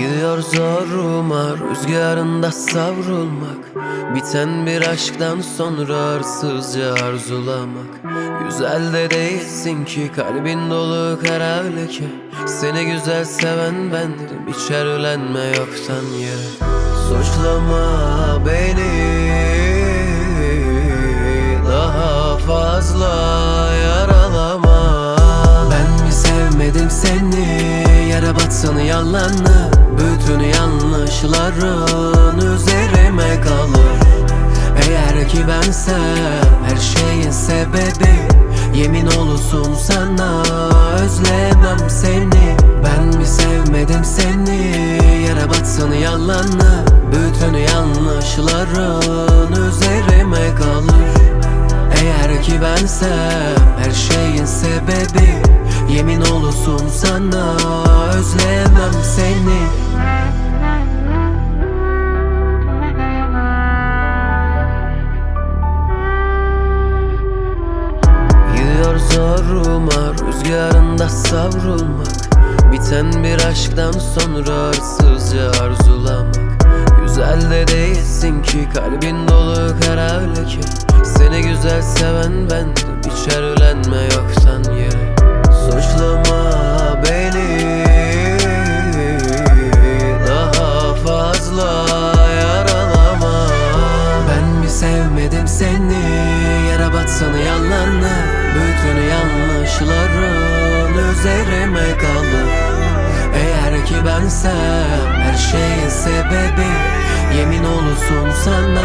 Gidiyor zoruma rüzgarında savrulmak. Biten bir aşktan sonra arsızca arzulamak. Güzel de değilsin ki kalbin dolu kara leke. Seni güzel seven bendim hiç erlenme yoktan yere Suçlama beni daha fazla yaralama. Ben mi sevmedim seni Yere batsın yalanı. Bütün yanlışların üzerime kalır. Eğer ki bensem her şeyin sebebi Yemin olsun sana özlemem seni. Ben mi sevmedim seni? Yere batsın yalanı. Bütün yanlışların üzerime kalır. Eğer ki bensem her şeyin sebebi Yemin olsun sana özlemem seni. Gidiyor zoruma rüzgarında savrulmak. Biten bir aşktan sonra arsızca arzulamak. Güzel de değilsin ki kalbin dolu kara leke. Seni güzel seven bendim hiç erlenme yoktan yere sevmedim seni. Yere batsın yalanı Bütün yanlışların üzerime kalır Eğer ki bensem her şeyin sebebi Yemin olsun sana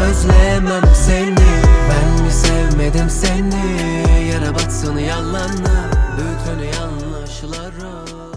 özlemem seni. Ben mi sevmedim seni? Yere batsın yalanı Bütün yanlışların